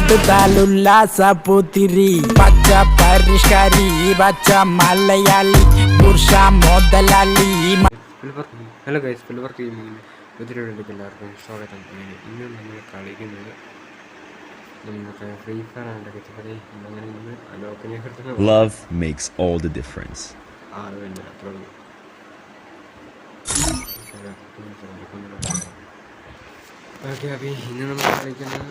കൊടുത്താൽ ഉല്ലാസ പുത്തിരി പച്ച പരിഷ്കാരി പച്ച മലയാളി പുരുഷ മുതലാളി ഹലോ ഗൈസ് ഫിൽവർ ഗെയിമിങ്ങിന് പുതിയൊരിടയ്ക്ക് എല്ലാവർക്കും സ്വാഗതം. ഇന്ന് നമ്മൾ കളിക്കുന്നത് നമുക്ക് ഫ്രീ ഫയർ ആണ് ഗച്ചപ്പതി അങ്ങനെ നമ്മൾ ലോക്കിനെ കിട്ടുന്ന Love makes all the difference. ആറ് തന്നെ അത്രേ ഉള്ളൂ. ഓക്കെ അപ്പം ഇന്ന് നമ്മൾ കളിക്കുന്നത്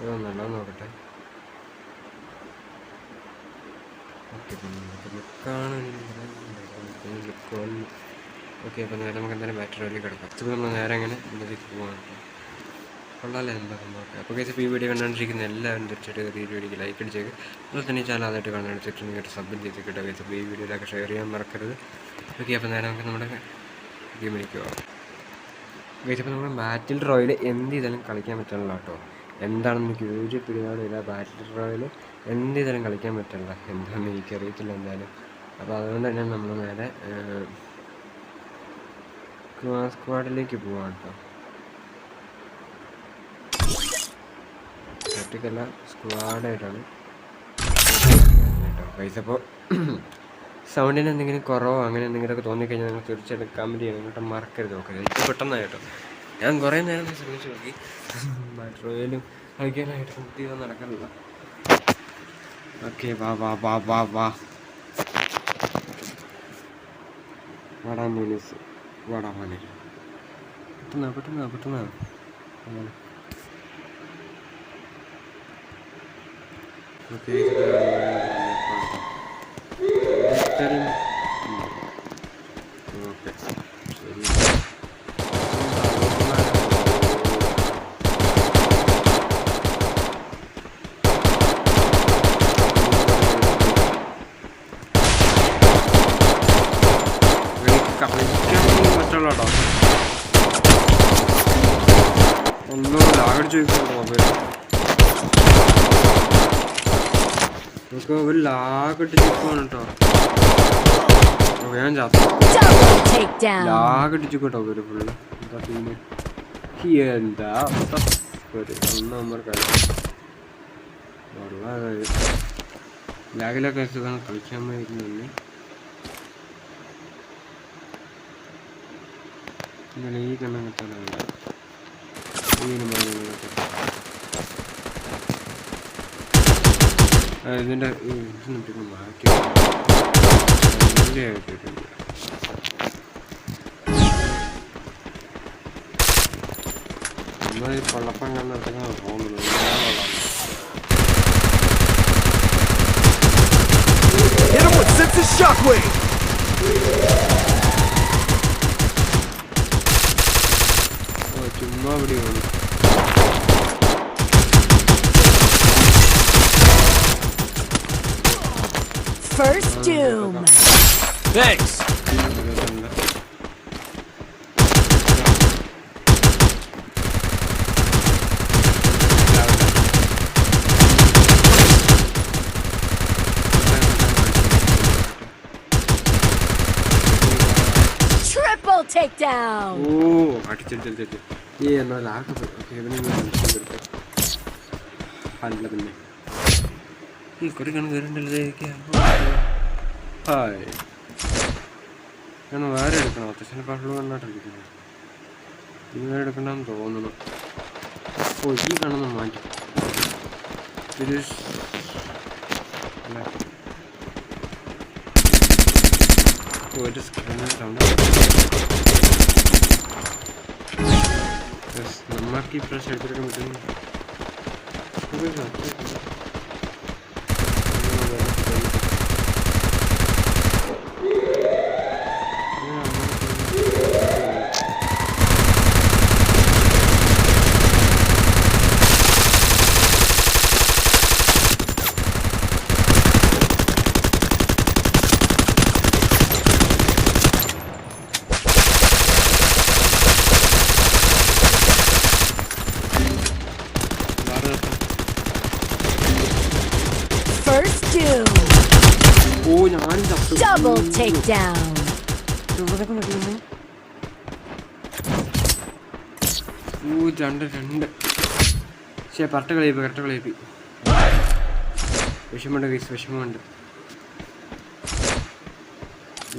അതൊന്നല്ല നോക്കട്ടെ. ഓക്കെ അപ്പോൾ നേരെ നമുക്ക് എന്തായാലും ബാറ്ററി വലിയ കിടക്കാം. ഇത് നമ്മൾ നേരെ അങ്ങനെ ഇതിലേക്ക് പോകാൻ കൊള്ളാല്ലേ എന്താ സംഭവം അപ്പോൾ കേസ് ഇപ്പോൾ ഈ വീഡിയോ കണ്ടുകൊണ്ടിരിക്കുന്ന എല്ലാവരും തീർച്ചയായിട്ടും ഈ വീഡിയോക്ക് ലൈക്ക് അടിച്ചേക്ക്. അതുപോലെ തന്നെ ചാനൽ ആദ്യമായിട്ട് കാണാൻ തീർച്ചയായിട്ടും സബ് ചെയ്ത് കിട്ടുക കേസ് ഈ വീഡിയോയിലൊക്കെ ഷെയർ ചെയ്യാൻ മറക്കരുത്. ഓക്കെ അപ്പോൾ നേരെ നമുക്ക് നമ്മുടെ ഗെയിമിലേക്ക് പോകാം കേസ് അപ്പോൾ നമ്മുടെ ബാറ്റിൽ റോയിൽ എന്ത് ചെയ്താലും കളിക്കാൻ പറ്റുള്ളൂ കേട്ടോ എന്താണെന്ന് എനിക്ക് ഒരു പിടിപാടില്ല ബാറ്റിൽ റോയൽ എന്ത് ചെയ്താലും കളിക്കാൻ പറ്റില്ല. എന്താണെന്ന് എനിക്കറിയത്തില്ല എന്തായാലും. അപ്പോൾ അതുകൊണ്ട് തന്നെ നമ്മൾ നേരെ സ്ക്വാഡിലേക്ക് പോവാണ് കേട്ടോ ഒറ്റയ്ക്കല്ല സ്ക്വാഡായിട്ടാണ് കേട്ടോ പൈസ അപ്പോൾ സൗണ്ടിന് എന്തെങ്കിലും കുറവോ അങ്ങനെ എന്തെങ്കിലുമൊക്കെ തോന്നിക്കഴിഞ്ഞാൽ നിങ്ങൾ തീർച്ചയായിട്ടും കമന്റ് ചെയ്യണം. കേട്ടോ മറക്കരുത് നോക്കരുത് പെട്ടെന്നായിട്ടോ ഞാൻ കുറേ നേരം ശ്രമിച്ചു നോക്കി. മെട്രോയിലും കളിക്കാനായിട്ട് കുട്ടിയോ നടക്കുന്നില്ല ഓക്കെ വാ വാ വാ വാ വാ. വാടാ മോനീസ് വാടാ മോനെ പെട്ടെന്ന് പെട്ടെന്ന് പെട്ടെന്ന് ഓക്കെ ശരി പറ്റുള്ളൂട്ടോ ഒന്നും ലാഗടിച്ച് ചോദിക്കുന്നുണ്ടോ മൊബൈൽ നമുക്ക് ഒരു ലാഗിട്ട് ചിക്കുവാണ് കേട്ടോ ഞാൻ ചാത്ത Double takedown. ലാഗടിച്ചു കേട്ടോ ഒരു ഫുള്ള് എന്താ സീന് എന്താ ഒരു ഒന്ന് നമ്പർ കാര്യം ലാഗിലൊക്കെ കളിക്കാൻ ഇങ്ങനെ ഈ കണ്ണം കിട്ടാനാണ് ഇതിന് മാനങ്ങളൊക്കെ ഇതിന്റെ ഇതിന് മാറ്റി വലിയ ആയിട്ടില്ല നമ്മൾ ഈ പൊള്ളപ്പം കണ്ടെടുക്കുന്ന തോന്നുന്നു Hit him shockwave! ഓ ചുമ്മാ ഇവിടെ വന്നു Doom. Thanks! Triple takedown. ഓ അടിച്ചടിച്ചടിച്ചു ഈ എന്നാ ലാക്ക് ഓക്കെ ഇവനെ അല്ല പിന്നെ ഈ കുറെ കണ്ണ് കയറണ്ടല്ലേ ഹായ് ഞാൻ വേറെ എടുക്കണം അത്യാവശ്യം പള്ളു കണ്ണായിട്ടിരിക്കുന്നത് ഇത് വേറെ എടുക്കണമെന്ന് തോന്നുന്നു. ഓ ഈ കാണുന്ന മാറ്റി. ഇത് അല്ല? ഒരു സ്ക്രീൻ നമ്മൾക്ക് ഈ പ്രാവശ്യം എടുത്തെടുക്കാൻ പറ്റുന്നു ഒരു സത്യം. doom. ഓ ഞാനും ചത്തു Double takedown. ചെറുതൊക്കെ മതിയെന്ന് രണ്ട് രണ്ട്. ശരി കറക്റ്റ് കളിയിപ്പി കറക്റ്റ് കളിയിപ്പി വിഷമമുണ്ട് കേസ് വിഷമമുണ്ട്.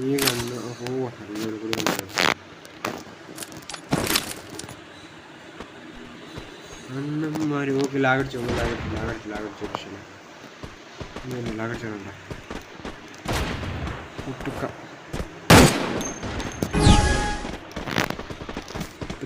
ഈ കണ്ണ് ഓ അടിപൊളി കൂടി ഓക്കെ ലാഗടിച്ചു ലാഗടിച്ചു ലാഗടിച്ചു ലാഗടിച്ചു വിഷമം. ലാഗടിച്ചുണ്ട കുട്ടുക്ക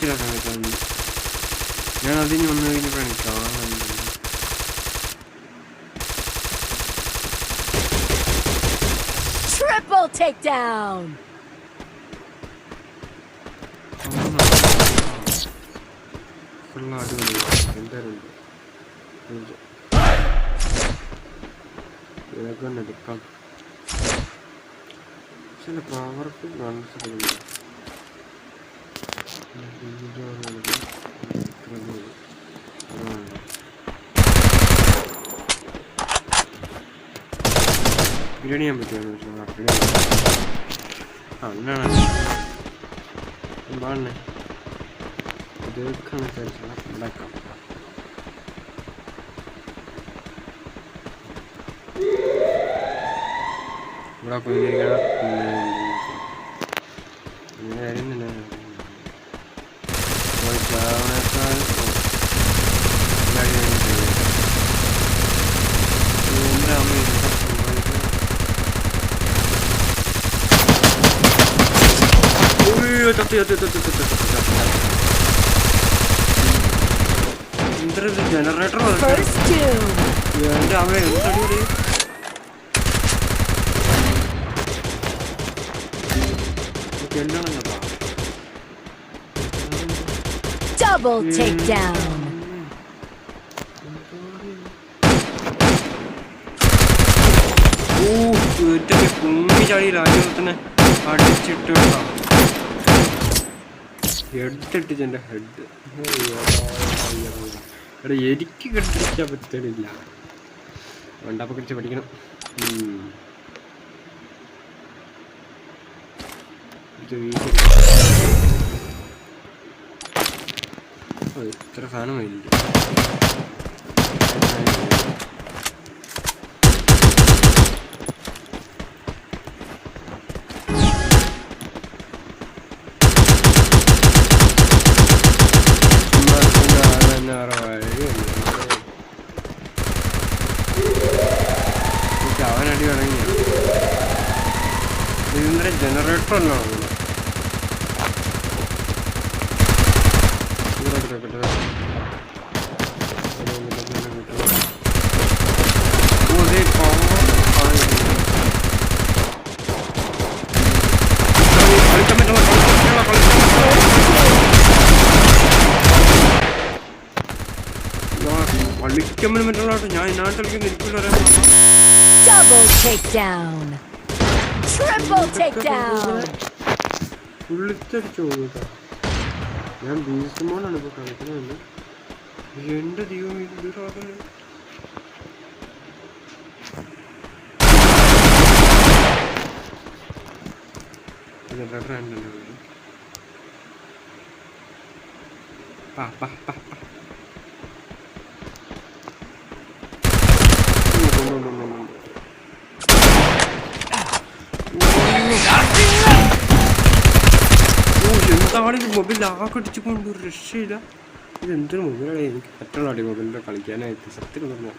ശ്രദ്ധിച്ചില്ല സമയത്താണ് ഞാൻ അതിന് വന്നു കഴിഞ്ഞപ്പോഴാണ് കാണുന്നത് Triple takedown. ഫുള്ള അടിപൊളി. എന്തായാലും. ഇതൊക്കെ എടുക്കാം. ചില പവർക്ക് മനസ്സിലുണ്ട് ബിരിയാണി ചെയ്യാൻ പറ്റുമോ അങ്ങനെയാണ് പാടണേ ഇതൊക്കെയാണ് കഴിച്ചാൽ ഉണ്ടാക്കാം ഇവിടെ കുഞ്ഞിരിക്കണം ചത്തു, ചത്തു, ചത്തു, ചത്തു, ചത്തു, ചത്തു, ചത്തു. എന്തൊരു ജനറേറ്റർ. എന്റെ അമ്മ എന്തടി കേട്ടോ Double takedown. ഓ ഒറ്റ കുമ്മി ചാടിയില്ല ആദ്യത്തിന് അടിച്ചിട്ട് ഹെഡ് ഇട്ടിച്ച് എന്റെ ഹെഡ് എടാ എനിക്ക് കെട്ടിരിക്കാൻ പറ്റണില്ല. വണ്ടപ്പ കുറിച്ച് പഠിക്കണം. ഇത്ര സാധനം വരില്ല അവനടി തുടങ്ങിയ ഇതിന്റെ ജനറേറ്റർ അല്ലോ കളിക്കാൻ പറ്റുള്ള കളിക്കാൻ പറ്റുള്ള കളിക്കാൻ പറ്റുള്ള ഞാൻ ഇതിനകത്ത് കളിക്കുന്ന എനിക്കില്ല അറിയാം Double takedown. Triple takedown. പുള്ളിച്ചടിച്ചു പോകുക ഞാൻ ബീസ്മോണാണ് ഇപ്പോൾ കളിക്കുന്നത്. എന്റെ ദൈവം ഇത് സാധനം. ജനറേറ്റർ തന്നെ പാ പാ പാ പാ. എന്താണ് മൊബൈൽ ആകടിച്ചു കൊണ്ട് ഒരു രക്ഷയില്ല. ഇത് എന്തൊരു മൊബൈലാണ് എനിക്ക് പറ്റുള്ള അടി മൊബൈലിൽ കളിക്കാനായിട്ട് സത്യം പറഞ്ഞാൽ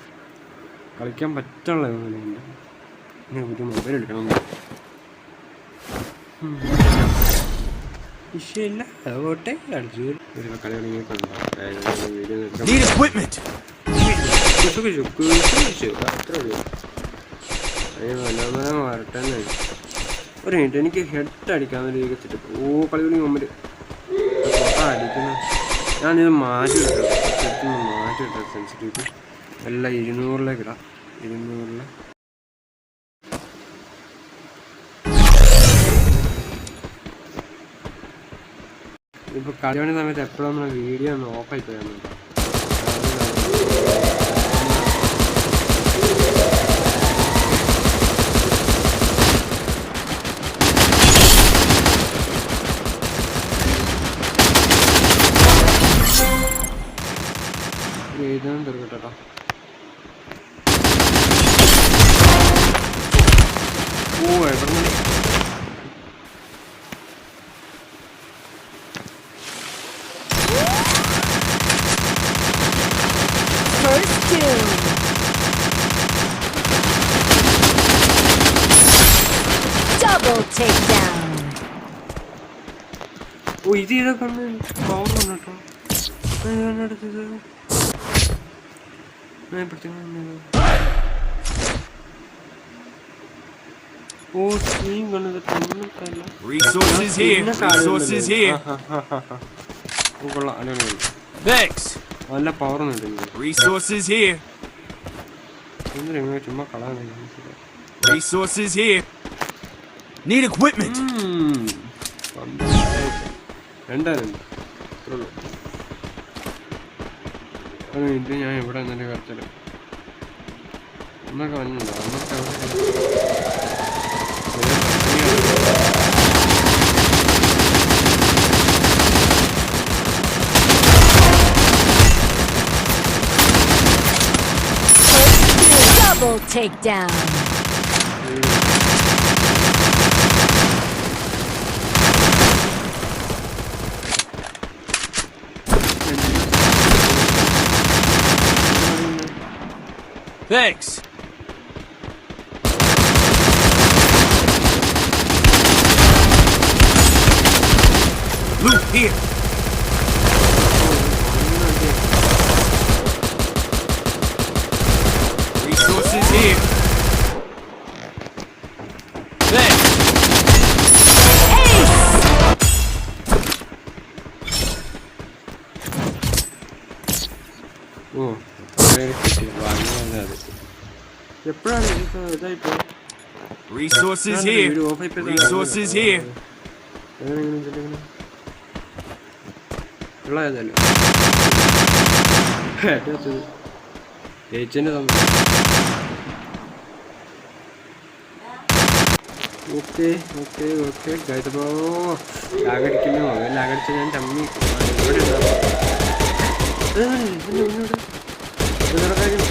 കളിക്കാൻ പറ്റുള്ള മൊബൈലിന്റെ ഇനി ഒരു മൊബൈൽ എടുക്കണം. വിഷയമില്ല. അതുപോട്ടെ അടിച്ചു ഒരു കളി കുശു അത്ര ഉള്ളൂ. മനോമനം വരട്ടെ ഒരു മിനിറ്റ് എനിക്ക് ഹെഡ് അടിക്കാൻ വേണ്ടി വെച്ചിട്ട് ഓ കളി കളി മുമ്പിൽ അടിക്കണം. ഞാനിത് മാറ്റി വിട്ടു മാറ്റി വിട്ടു സെൻസിറ്റിവിറ്റി എല്ലാം ഇരുന്നൂറിലേക്ക് ഇടാം. ഇരുന്നൂറിൽ ഇപ്പോൾ കളി സമയത്ത് എപ്പോഴും നമ്മുടെ വീഡിയോ ഒന്ന് ഓഫായി പോയാൽ takedown. ഓ ഇത് ഇതൊക്കെ പവർ വന്നു കേട്ടോ. ഇപ്പഴത്തേക്കും ഓ സ്ക്രീൻ കണ്ടത്. നല്ല power Resources here. Resources here. Need equipment. രണ്ടായിരം ഇത്രേ ഉള്ളൂ ഒരു മിനിറ്റ് ഞാൻ ഇവിടെ നിന്നിട്ട് കളിച്ചത് അന്നൊക്കെ വന്നിട്ടുണ്ടോ അന്നൊക്കെ അവിടെ Double takedown. Thanks. Loot here. Resources here. Resources here. ഏച്ചന്റെ ഓക്കെ ഓക്കെ ഓക്കെ ഗൈതപ്പോ ലാഗടിക്കുന്നു ലാഗടിച്ച ഞാൻ ചമ്മി. ഇവിടെ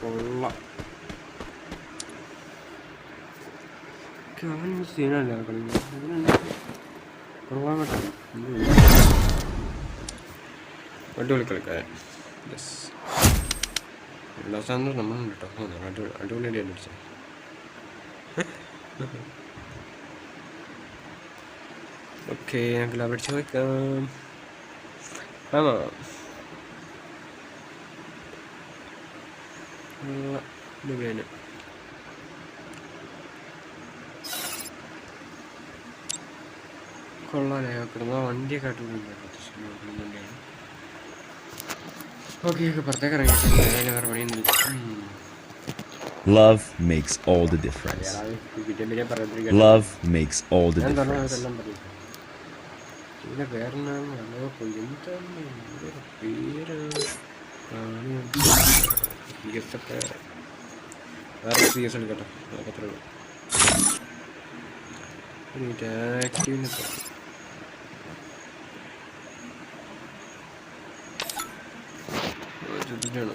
കൊള്ളാം. അവൻ സീനല്ല കളിക്കുന്നത് കൊള്ളാൻ പറ്റും അടിപൊളി കളിക്കാരൻ യെസ് എല്ലാ സാധനവും നമ്മളുണ്ട് കേട്ടോ. നല്ല അടിപൊളി അടിപൊളിയായിട്ട് അടിച്ചത്? ഓക്കെ ഞങ്ങൾക്ക് അവിടെ ചോദിക്കാം. ആമാ ഡിബേന് കൊള്ളാലേ കിടന്ന വണ്ടിയൊക്കെ അടിപൊളിയാണ് വണ്ടിയാണ് ഓക്കെ ഓക്കെ പുറത്തേക്ക് ഇറങ്ങിയിട്ടുണ്ട് പണിയൊന്നും Love makes all the difference. Love makes all the difference. C S ഒക്കെ വേറെ സി എസ് എടുക്കട്ടെ അതൊക്കെ അത്രേ ഉള്ളൂ. ഒരു മിനിറ്റ് ആക്റ്റീവിനെ ഇതിലാണ്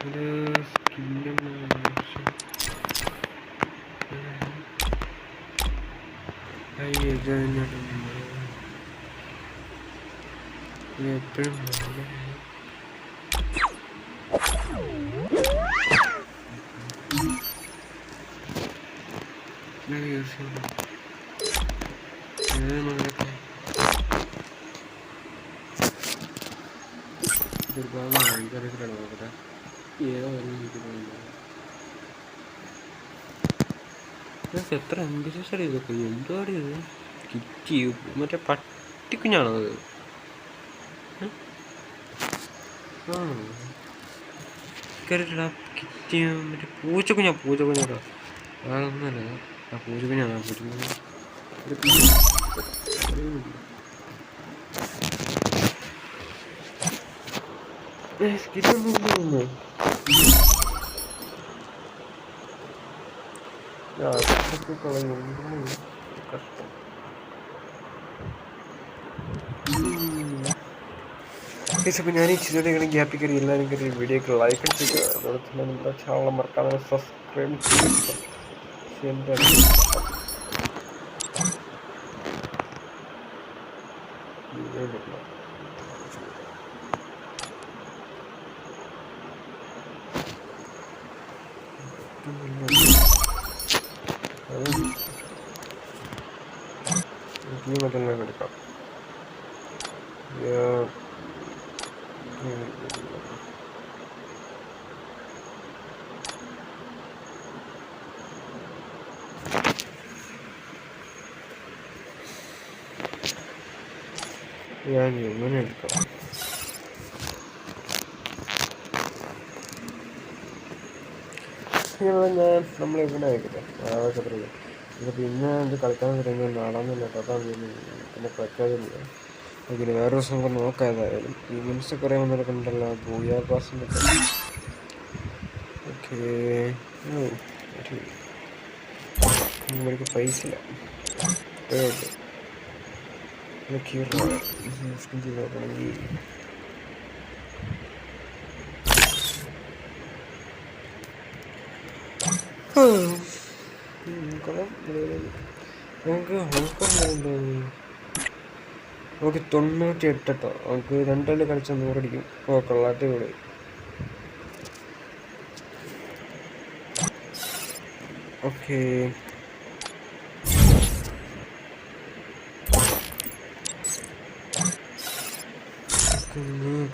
ഒരു സ്കില്ലും എപ്പോഴും യൂസ് ചെയ്യുന്നത് ദുർബലമാണ് എനിക്കറിയത്തില്ല നോക്കട്ടെ ഏതോ എത്ര അംബിഷ്യസ് ഇതൊക്കെ എന്തുവാടി ഇത് കിറ്റി മറ്റേ പട്ടിക്കുഞ്ഞാണോ അത് ആ കിറ്റി മറ്റേ പൂച്ചക്കുഞ്ഞാ പൂച്ചക്കുഞ്ഞാട്ടോ ഒന്നല്ല ആ പൂച്ചക്കുഞ്ഞാണ് പൂച്ചക്കുഞ്ഞ പൂച്ചക്കുഞ്ഞ് ഒരു അറിയുന്നില്ല. ഏ, സ്കില്ലൊന്നും ഇല്ലെന്നോ? ആ, ഇതൊക്കെ കളയും. ഉം, കഷ്ടം. ഉം. Guys, അപ്പോൾ ഞാൻ ഈ ചെറിയ ഗ്യാപ്പിൽ കയറി എല്ലാവരും കയറി വീഡിയോക്ക് ലൈക്ക് ചെയ്യുക അതോടൊപ്പം നമ്മുടെ ചാനൽ മറക്കാതെ സബ്സ്ക്രൈബ് ചെയ്യുക എന്റെ ഈ മറ്റെല്ലാം എടുക്കാം Yeah. ഞാൻ ഇങ്ങനെ എടുക്കാം ഇങ്ങനെ ഞാൻ നമ്മളിവിടെ ആയിക്കട്ടെ ആവശ്യപ്പെടുക. ഇത് പിന്നെ ഇത് കളിക്കാൻ തുടങ്ങിയ നാളാന്നില്ല അതാണ് പിന്നെ കളിക്കാതില്ല അതിന് വേറൊരു ദിവസം കൂടെ നോക്കാം ഏതായാലും. മിനിറ്റ്സ് കുറേ വന്നതൊക്കെ ഉണ്ടല്ലോ. ഭൂയാ പാസിന്റെ ഓക്കേ എനിക്ക് പൈസ ഇല്ല. നോക്കണമെങ്കിൽ നമുക്ക് ഹോങ്കോങ് നമുക്ക് തൊണ്ണൂറ്റി എട്ട് കേട്ടോ നമുക്ക് രണ്ടുകളി കളിച്ചാൽ നൂറടിക്കും. ഓ കൊള്ളാട്ടി കൂടെ ഓക്കെ.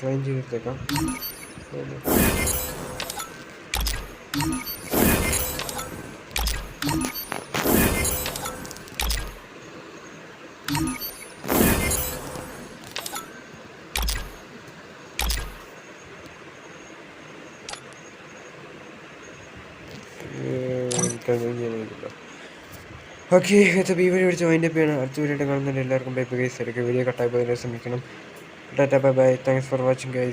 ട്രൈ ചെയ്തെടുത്തേക്കാം ഓക്കെ ഇപ്പോൾ ഈ വീഡിയോ അടിച്ച് വൈൻഡപ്പ് ചെയ്യണം. അടുത്ത വീഡിയോ കാണുന്നുണ്ട് എല്ലാവർക്കും ബൈ ഗൈസ് ഇടയ്ക്ക് വീഡിയോ കട്ടായി പോയതിനെ ശ്രമിക്കണം. Tata bye bye thanks for watching guys